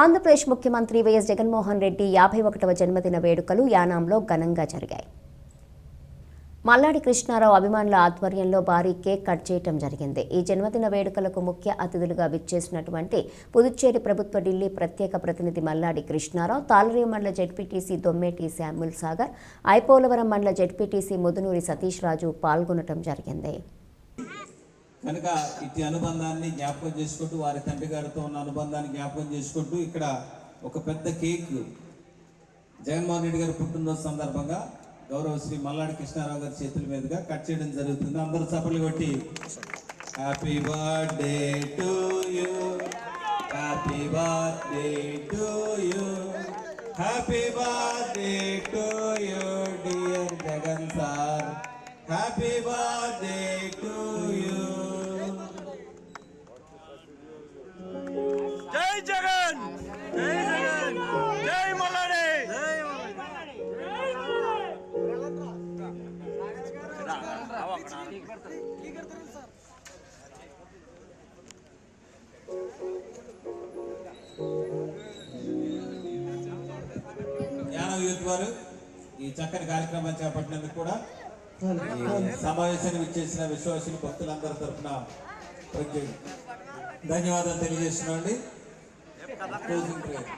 ఆంధ్రప్రదేశ్ ముఖ్యమంత్రి వైఎస్ జగన్మోహన్ రెడ్డి యాభై ఒకటవ జన్మదిన వేడుకలు యానాంలో ఘనంగా జరిగాయి. మల్లాడి కృష్ణారావు అభిమానుల ఆధ్వర్యంలో భారీ కేక్ కట్ చేయటం జరిగింది. ఈ జన్మదిన వేడుకలకు ముఖ్య అతిథులుగా విచ్చేసినటువంటి పుదుచ్చేరి ప్రభుత్వ ఢిల్లీ ప్రత్యేక ప్రతినిధి మల్లాడి కృష్ణారావు తాళరేవు మండల జడ్పీటీసీ దొమ్మేటి శామ్యుల్ సాగర్ ఐపోలవరం మండల జడ్పీటీసీ ముదునూరి సతీష్ రాజు పాల్గొనటం జరిగింది. కనుక ఇటు అనుబంధాన్ని జ్ఞాపకం చేసుకుంటూ వారి తండ్రి గారితో ఉన్న అనుబంధాన్ని జ్ఞాపకం చేసుకుంటూ ఇక్కడ ఒక పెద్ద కేక్ జగన్మోహన్ రెడ్డి గారి పుట్టినరోజు సందర్భంగా గౌరవ శ్రీ మల్లాడి కృష్ణారావు గారి చేతుల మీదుగా కట్ చేయడం జరుగుతుంది. అందరూ చప్పట్లు కొట్టి happy birthday to you happy birthday to you happy birthday to you dear Jagan sir happy birthday to Gnana youth వారు ఈ చక్కని కార్యక్రమాన్ని చేపట్టినందుకు కూడా సమావేశానికి విచ్చేసిన విశ్వాసులు భక్తులందరి తరఫున ధన్యవాదాలు క్లోజింగ్ ప్రేయర్